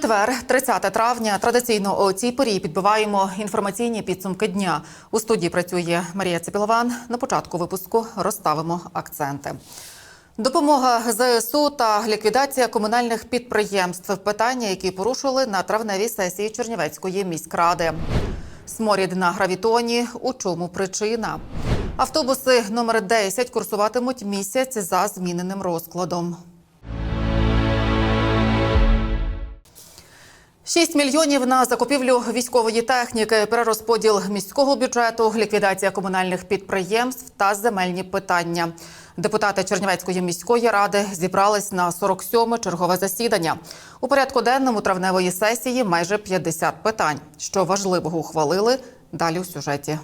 Четвер, 30 травня. Традиційно о цій порі підбиваємо інформаційні підсумки дня. У студії працює Марія Цепілован. На початку випуску розставимо акценти. Допомога ЗСУ та ліквідація комунальних підприємств питання, які порушили на травневій сесії Чернівецької міськради. Сморід на гравітоні. У чому причина? Автобуси номер 10 курсуватимуть місяць за зміненим розкладом. 6 мільйонів на закупівлю військової техніки, перерозподіл міського бюджету, ліквідація комунальних підприємств та земельні питання. Депутати Чернівецької міської ради зібрались на 47-ме чергове засідання. У порядку денному травневої сесії майже 50 питань. Що важливого ухвалили? Далі у сюжеті.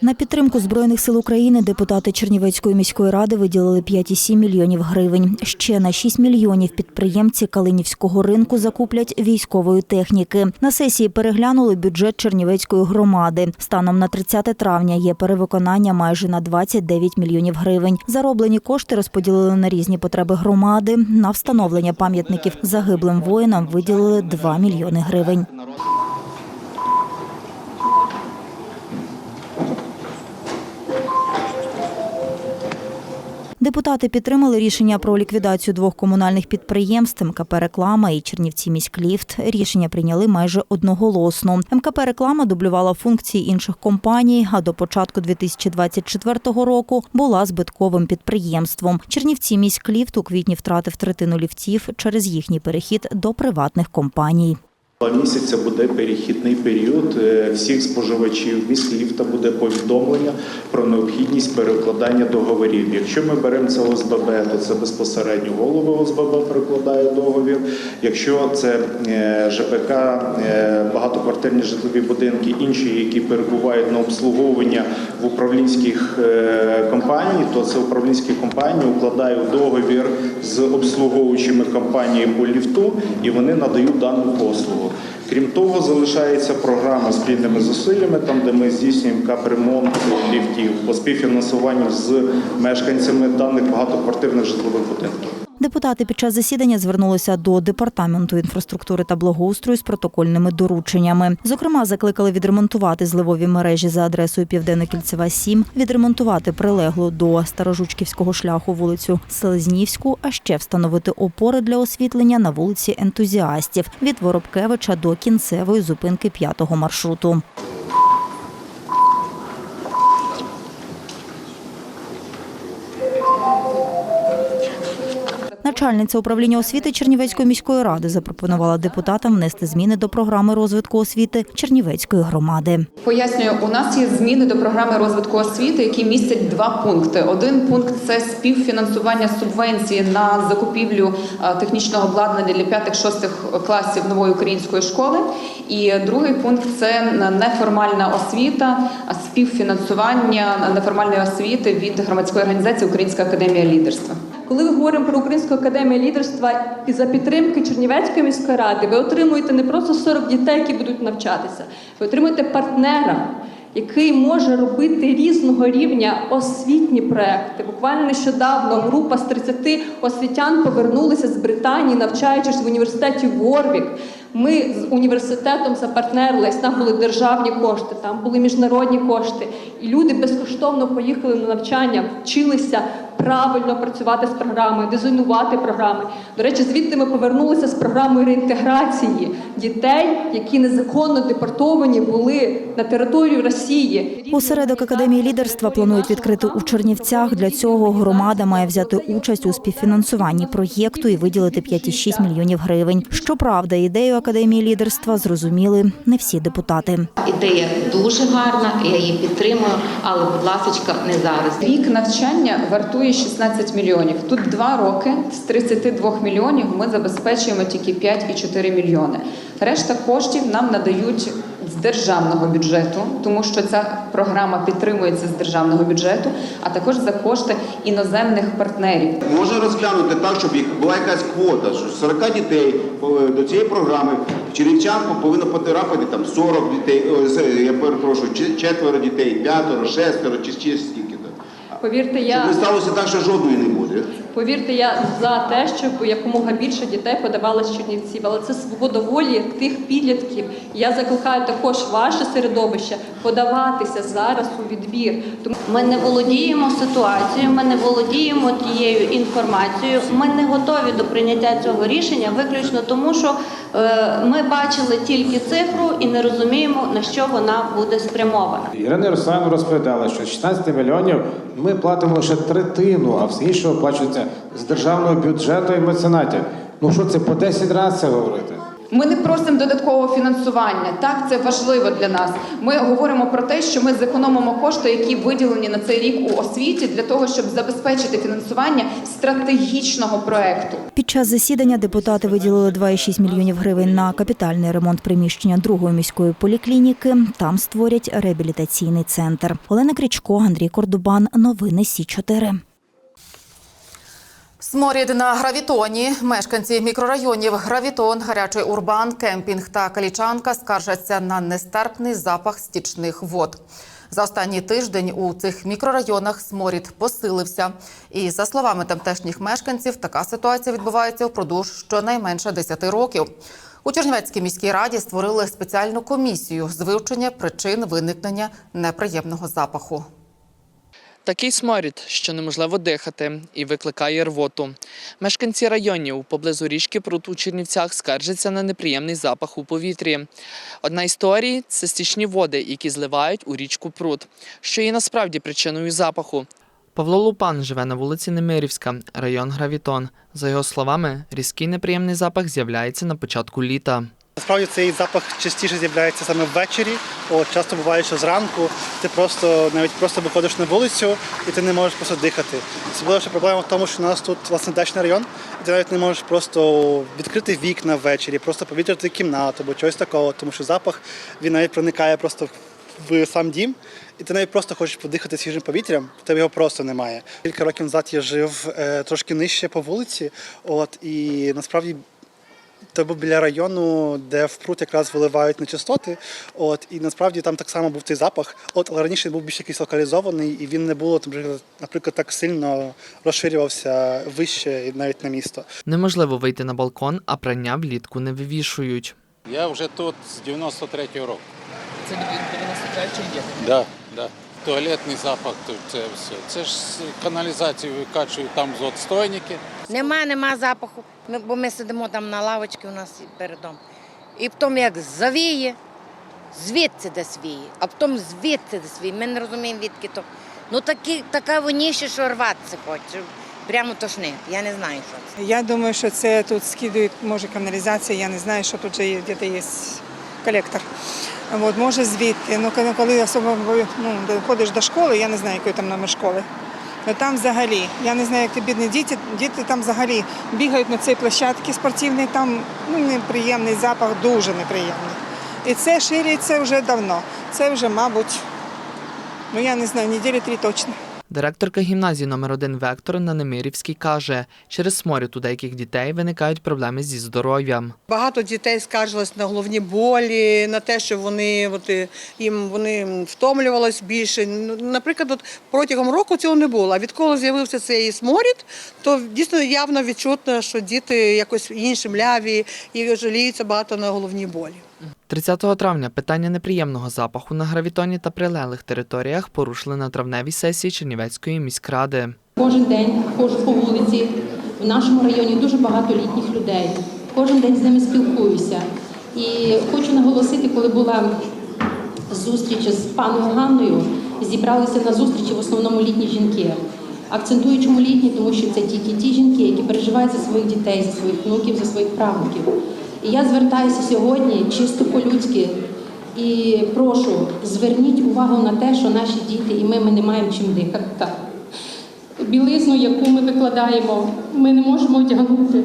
На підтримку збройних сил України депутати Чернівецької міської ради виділили 5,7 мільйонів гривень. Ще на 6 мільйонів підприємці Калинівського ринку закуплять військової техніки. На сесії переглянули бюджет Чернівецької громади. Станом на 30 травня є перевиконання майже на 29 мільйонів гривень. Зароблені кошти розподілили на різні потреби громади. На встановлення пам'ятників загиблим воїнам виділили 2 мільйони гривень. Депутати підтримали рішення про ліквідацію двох комунальних підприємств МКП «Реклама» і Чернівці міськліфт. Рішення прийняли майже одноголосно. МКП «Реклама» дублювала функції інших компаній, а до початку 2024 року була збитковим підприємством. Чернівці міськліфт у квітні втратив третину ліфтів через їхній перехід до приватних компаній. Місяця буде перехідний період. Е, Всіх споживачів міськліфта буде повідомлення про необхідність перекладання договорів. Якщо ми беремо це ОСББ, то це безпосередньо голова ОСББ перекладає договір. Якщо це е, ЖПК, е, багатоквартирні житлові будинки, інші, які перебувають на обслуговування в управлінських компаній, то це управлінські компанії укладають договір з обслуговуючими компаніями по ліфту, і вони надають дану послугу. Крім того, залишається програма спільними зусиллями, там де ми здійснюємо капремонт ліфтів по співфінансуванню з мешканцями даних багатоквартирних житлових будинків. Депутати під час засідання звернулися до департаменту інфраструктури та благоустрою з протокольними дорученнями. Зокрема, закликали відремонтувати зливові мережі за адресою Південно-Кільцева 7, відремонтувати прилеглу до Старожучківського шляху вулицю Селезнівську, а ще встановити опори для освітлення на вулиці Ентузіастів від Воробкевича до кінцевої зупинки п'ятого маршруту. Начальниця управління освіти Чернівецької міської ради запропонувала депутатам внести зміни до програми розвитку освіти Чернівецької громади. Пояснюю, у нас є зміни до програми розвитку освіти, які містять два пункти. Один пункт це співфінансування субвенції на закупівлю е, технічного обладнання для п'ятих-шостих класів нової української школи. І другий пункт це неформальна освіта, співфінансування неформальної освіти від громадської організації Українська академія лідерства. Коли ви говоримо про Українську академію лідерства і за підтримки Чернівецької міської ради, ви отримуєте не просто 40 дітей, які будуть навчатися, ви отримуєте партнера, який може робити різного рівня освітні проекти. Буквально нещодавно група з 30 освітян повернулися з Британії, навчаючись в університеті Ворвік. Ми з університетом запартнерились, там були державні кошти, там були міжнародні кошти. І люди безкоштовно поїхали на навчання, вчилися правильно працювати з програмою, дизайнувати програми. До речі, звідти ми повернулися з програмою реінтеграції дітей, які незаконно депортовані були на територію Росії. Осередок академії лідерства планують відкрити у Чернівцях. Для цього громада має взяти участь у співфінансуванні проєкту і виділити 5,6 мільйонів гривень. Щоправда, ідею академії лідерства зрозуміли не всі депутати. Ідея дуже гарна, я її підтримую, але, будь ласка, не зараз. Рік навчання вартує 16 мільйонів. Тут два роки з 32 мільйонів ми забезпечуємо тільки 5,4 мільйони. Решта коштів нам надають з державного бюджету, тому що ця програма підтримується з державного бюджету, а також за кошти іноземних партнерів. Можна розглянути так, щоб була якась квота, що 40 дітей до цієї програми черівчан повинно потрапити там 40 дітей, я перепрошую, четверо дітей, п'ятеро, шестеро чи ще стільки. я Повірте, Щоб не сталося так, що жодної не буде. Повірте, я за те, щоб якомога більше дітей подавалося з Чернівців, але це свобода волі тих підлітків. Я закликаю також ваше середовище подаватися зараз у відбір. Тому Ми не володіємо ситуацією, ми не володіємо тією інформацією. Ми не готові до прийняття цього рішення, виключно тому, що е, ми бачили тільки цифру і не розуміємо на що вона буде спрямована. Ірина Ярославівна розповідала, що з 16 мільйонів ми платимо лише третину, а все інше оплачується з державного бюджету і меценатів. Ну що це по 10 разів це говорити? Ми не просимо додаткового фінансування. Так, це важливо для нас. Ми говоримо про те, що ми зекономимо кошти, які виділені на цей рік у освіті, для того, щоб забезпечити фінансування стратегічного проекту. Під час засідання депутати виділили 2,6 мільйонів гривень на капітальний ремонт приміщення другої міської поліклініки. Там створять реабілітаційний центр. Олена Крічко, Андрій Кордубан. Новини Сі 4 Сморід на гравітоні. Мешканці мікрорайонів Гравітон, Гарячий Урбан, Кемпінг та Калічанка скаржаться на нестерпний запах стічних вод. За останній тиждень у цих мікрорайонах сморід посилився. І за словами тамтешніх мешканців, така ситуація відбувається впродовж щонайменше 10 років. У Чернівецькій міській раді створили спеціальну комісію з вивчення причин виникнення неприємного запаху. Такий сморід, що неможливо дихати, і викликає рвоту. Мешканці районів поблизу річки Прут у Чернівцях скаржаться на неприємний запах у повітрі. Одна історія – це стічні води, які зливають у річку Прут, що є насправді причиною запаху. Павло Лупан живе на вулиці Немирівська, район Гравітон. За його словами, різкий неприємний запах з'являється на початку літа. Насправді цей запах частіше з'являється саме ввечері. От часто буває, що зранку ти просто навіть просто виходиш на вулицю і ти не можеш просто дихати. Особливо ще проблема в тому, що у нас тут власне дачний район, і ти навіть не можеш просто відкрити вікна ввечері, просто повітряти кімнату або чогось такого, тому що запах він навіть проникає просто в сам дім, і ти навіть просто хочеш подихати свіжим повітрям, в тебе його просто немає. Кілька років назад я жив е, трошки нижче по вулиці, от і насправді це був біля району, де в пруд якраз виливають нечистоти. От і насправді там так само був цей запах. От але раніше він був більш якийсь локалізований, і він не було там, наприклад, так сильно розширювався вище і навіть на місто. Неможливо вийти на балкон, а прання влітку не вивішують. Я вже тут з 93-го року. Це 93 є. Да, да. Туалетний запах, тут це все. Це ж з каналізації викачують там з отстойники. Нема, нема запаху. Ми, бо ми сидимо там на лавочці у нас перед домом. І потім як завіє, звідси десь віє, а потім звідси десь віє. Ми не розуміємо, відки то. Ну такі, така воніще, що рватися хоче. Прямо тошни. Я не знаю, що це. Я думаю, що це тут скидують, може, каналізація, я не знаю, що тут же є, де є колектор. От, може звідти. Ну, коли- коли особливо ну, ходиш до школи, я не знаю, який там номер школи. Ну, там взагалі, я не знаю, як ті бідні діти, діти там взагалі бігають на цій площадці спортивній, там ну, неприємний запах, дуже неприємний. І це шириться вже давно. Це вже, мабуть, ну я не знаю, неділі три точно. Директорка гімназії номер 1 Вектор на Немирівській каже, через сморід у деяких дітей виникають проблеми зі здоров'ям. Багато дітей скаржились на головні болі, на те, що вони от, е, їм вони втомлювалися більше. Ну, Наприклад, от протягом року цього не було. А відколи з'явився цей сморід, то дійсно явно відчутно, що діти якось інші мляві і жаліються багато на головні болі. 30 травня питання неприємного запаху на гравітоні та прилеглих територіях порушили на травневій сесії Чернівецької міськради. Кожен день ходжу по вулиці. В нашому районі дуже багато літніх людей. Кожен день з ними спілкуюся. І хочу наголосити, коли була зустріч з паною Ганною, зібралися на зустрічі в основному літні жінки. Акцентую, чому літні, тому що це тільки ті жінки, які переживають за своїх дітей, за своїх внуків, за своїх правнуків. І я звертаюся сьогодні чисто по-людськи і прошу, зверніть увагу на те, що наші діти і ми, ми не маємо чим дихати. Білизну, яку ми викладаємо, ми не можемо одягнути.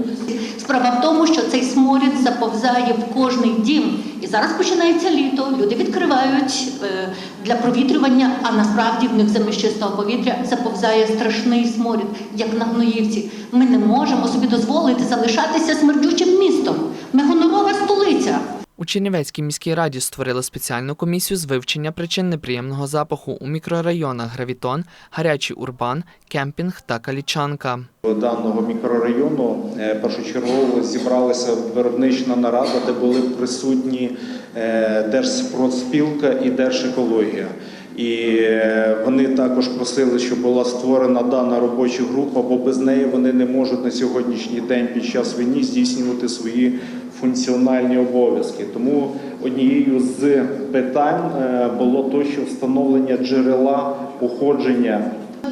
Справа в тому, що цей сморід заповзає в кожний дім. І зараз починається літо. Люди відкривають е, для провітрювання, а насправді в них замість чистого повітря заповзає страшний сморід, як на гноївці. Ми не можемо собі дозволити залишатися смердючим містом. Ми гонорова столиця. У Чернівецькій міській раді створили спеціальну комісію з вивчення причин неприємного запаху у мікрорайонах Гравітон, Гарячий Урбан, Кемпінг та Калічанка. даного мікрорайону е, першочергово зібралася виробнична нарада, де були присутні е, Держпродспілка і Держекологія. І е, вони також просили, щоб була створена дана робоча група, бо без неї вони не можуть на сьогоднішній день під час війни здійснювати свої функціональні обов'язки. Тому однією з питань е, було то, що встановлення джерела походження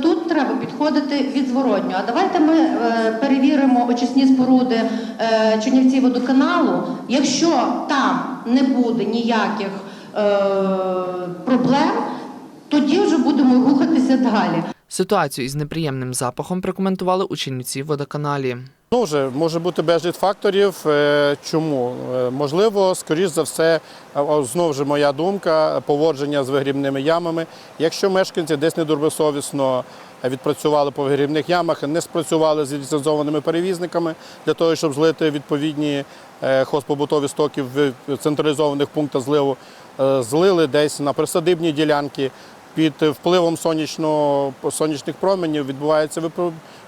Тут треба підходити відзворотньо. А давайте ми е, перевіримо очисні споруди Чернівці водоканалу. Якщо там не буде ніяких проблем, тоді вже будемо рухатися далі. Ситуацію із неприємним запахом прокоментували у Чернівці водоканалі. Ну, вже може бути безліч факторів. Е, Чому? Е, Можливо, скоріш за все, знову ж моя думка, поводження з вигрібними ямами. Якщо мешканці десь недобросовісно відпрацювали по вигрібних ямах, не спрацювали з ліцензованими перевізниками для того, щоб злити відповідні е, хозпобутові стоки в централізованих пунктах зливу, злили десь на присадибні ділянки. Під впливом сонячного, сонячних променів відбувається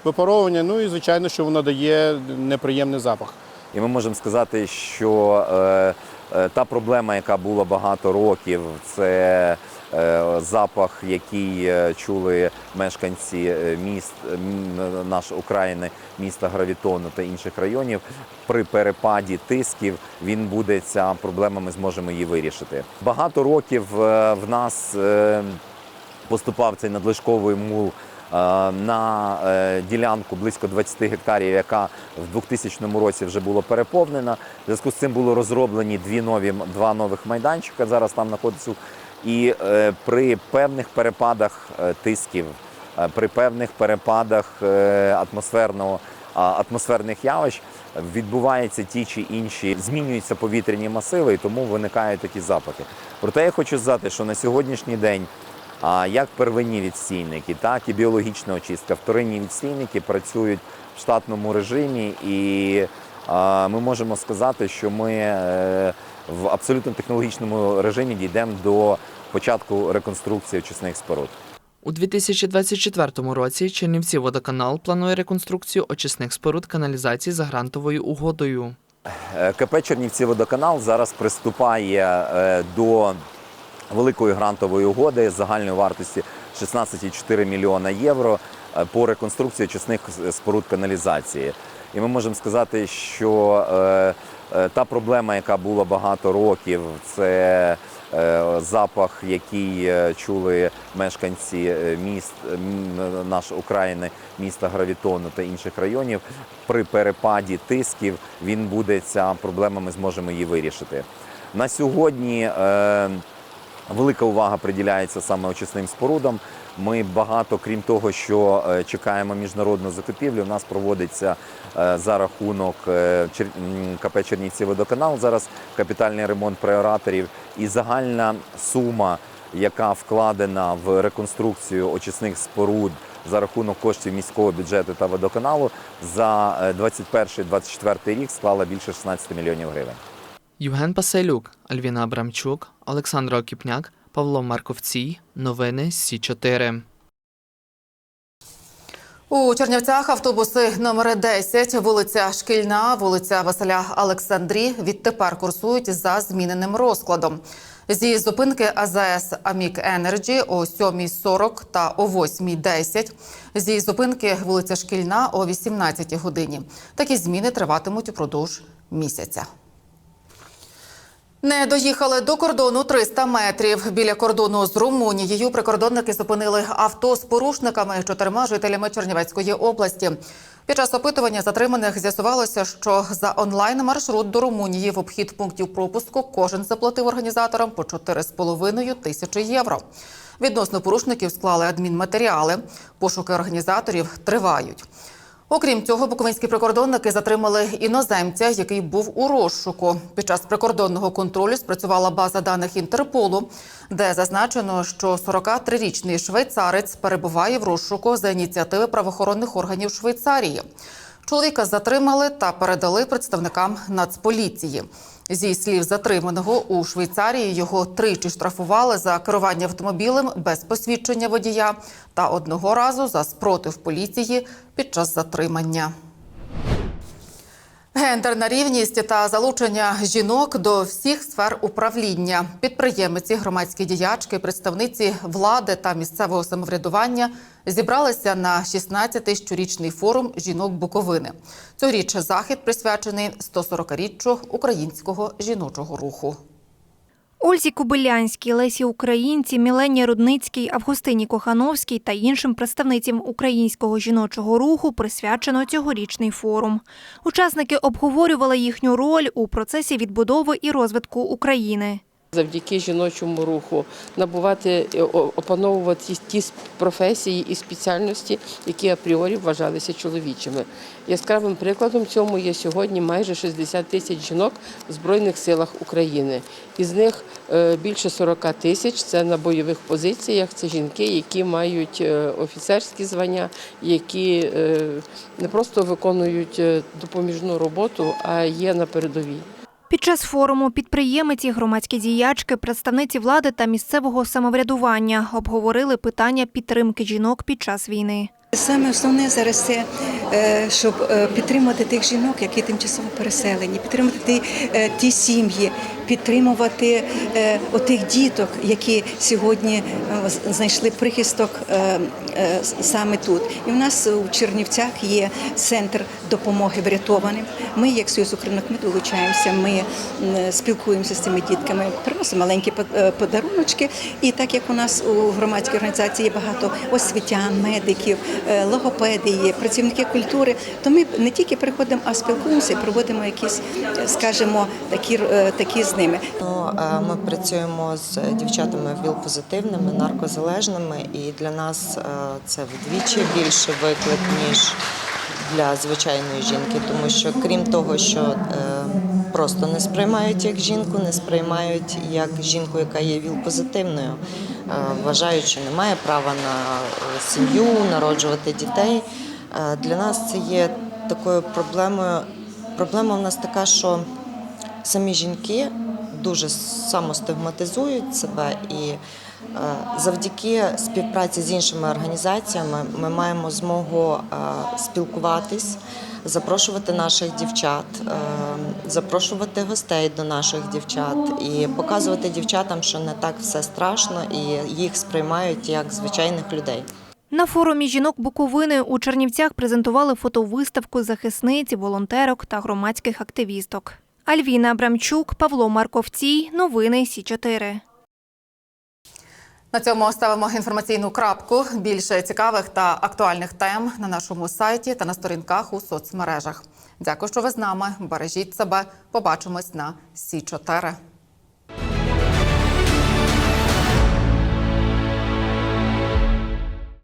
випаровування, ну і звичайно, що воно дає неприємний запах. І ми можемо сказати, що е, е, та проблема, яка була багато років, це е, запах, який е, чули мешканці е, міст м, наш України, міста Гравітону та інших районів. При перепаді тисків він буде ця проблема. Ми зможемо її вирішити. Багато років е, в нас е, поступав цей надлишковий мул е, на е, ділянку близько 20 гектарів, яка в 2000 році вже була переповнена. В зв'язку з цим було розроблені дві нові два нових майданчика. Зараз там знаходиться. І е, при певних перепадах тисків, при певних перепадах атмосферного атмосферних явищ відбуваються ті чи інші, змінюються повітряні масиви, і тому виникають такі запахи. Проте я хочу сказати, що на сьогоднішній день як первинні відстійники, так і біологічна очистка. Вторинні відстійники працюють в штатному режимі, і а, ми можемо сказати, що ми е, в абсолютно технологічному режимі дійдемо до початку реконструкції очисних споруд. У 2024 році Чернівці водоканал планує реконструкцію очисних споруд каналізації за грантовою угодою. Е, КП Чернівці водоканал зараз приступає е, до великої грантової угоди з загальної вартості 16,4 мільйона євро е, по реконструкції очисних споруд каналізації. І ми можемо сказати, що е, е, та проблема, яка була багато років, це е, запах, який е, чули мешканці е, міст наш України, міста Гравітону та інших районів. При перепаді тисків він буде ця проблема. Ми зможемо її вирішити. На сьогодні е, велика увага приділяється саме очисним спорудам. Ми багато, крім того, що е, чекаємо міжнародну закупівлю, у нас проводиться е, за рахунок е, КП Чернівці водоканал зараз капітальний ремонт преораторів і загальна сума, яка вкладена в реконструкцію очисних споруд за рахунок коштів міського бюджету та водоканалу за е, 21-24 рік склала більше 16 мільйонів гривень. Євген Пасайлюк, Альвіна Абрамчук, Олександр Окіпняк, Павло Марковцій. Новини Сі 4 У Чернівцях автобуси номери 10, вулиця Шкільна, вулиця Василя Олександрі відтепер курсують за зміненим розкладом. Зі зупинки АЗС Амік Енерджі о 7.40 та о 8.10. Зі зупинки вулиця Шкільна о 18 годині. Такі зміни триватимуть упродовж місяця. Не доїхали до кордону 300 метрів. Біля кордону з Румунією прикордонники зупинили авто з порушниками чотирма жителями Чернівецької області. Під час опитування затриманих з'ясувалося, що за онлайн-маршрут до Румунії в обхід пунктів пропуску кожен заплатив організаторам по 4,5 тисячі євро. Відносно порушників склали адмінматеріали. Пошуки організаторів тривають. Окрім цього, буковинські прикордонники затримали іноземця, який був у розшуку. Під час прикордонного контролю спрацювала база даних Інтерполу, де зазначено, що 43-річний швейцарець перебуває в розшуку за ініціативи правоохоронних органів Швейцарії. Чоловіка затримали та передали представникам Нацполіції. Зі слів затриманого у Швейцарії його тричі штрафували за керування автомобілем без посвідчення водія та одного разу за спротив поліції під час затримання. Гендерна рівність та залучення жінок до всіх сфер управління. Підприємиці, громадські діячки, представниці влади та місцевого самоврядування зібралися на 16-й щорічний форум жінок Буковини. Цьогоріч захід присвячений 140-річчю українського жіночого руху. Ользі Кобилянській, Лесі Українці, Мілені Рудницькій, Августині Кохановській та іншим представницям українського жіночого руху присвячено цьогорічний форум. Учасники обговорювали їхню роль у процесі відбудови і розвитку України. Завдяки жіночому руху набувати е, опановувати ті професії і спеціальності, які апріорі вважалися чоловічими. Яскравим прикладом цьому є сьогодні майже 60 тисяч жінок в Збройних силах України. Із них е, більше 40 тисяч це на бойових позиціях. Це жінки, які мають е, офіцерські звання, які не просто виконують допоміжну роботу, а є на передовій. Під час форуму підприємиці, громадські діячки, представниці влади та місцевого самоврядування обговорили питання підтримки жінок під час війни. Саме основне зараз це е, щоб е, підтримати тих жінок, які тимчасово переселені, підтримати ті, е, ті сім'ї, підтримувати е, отих діток, які сьогодні е, знайшли прихисток е, саме тут. І в нас у Чернівцях є центр допомоги врятованим. Ми, як Союз Українок, ми долучаємося, ми спілкуємося з цими дітками, приносимо маленькі по- подаруночки. І так як у нас у громадській організації є багато освітян, медиків, логопеди є, працівники культури, то ми не тільки приходимо, а спілкуємося проводимо якісь, скажімо, такі, такі з ними. Ну, е, Ми працюємо з дівчатами ВІЛ-позитивними, наркозалежними, і для нас е, це вдвічі більший виклик, ніж для звичайної жінки, тому що крім того, що е, просто не сприймають як жінку, не сприймають як жінку, яка є ВІЛ-позитивною, вважають, що не має права на сім'ю, народжувати дітей. Для нас це є такою проблемою. Проблема в нас така, що самі жінки дуже самостигматизують себе і е, завдяки співпраці з іншими організаціями ми маємо змогу е, спілкуватись, запрошувати наших дівчат, е, запрошувати гостей до наших дівчат і показувати дівчатам, що не так все страшно, і їх сприймають як звичайних людей. На форумі жінок Буковини у Чернівцях презентували фотовиставку захисниць, волонтерок та громадських активісток. Альвіна Абрамчук, Павло Марковцій. Новини Сі 4 На цьому ставимо інформаційну крапку. Більше цікавих та актуальних тем на нашому сайті та на сторінках у соцмережах. Дякую, що ви з нами. Бережіть себе. Побачимось на Сі 4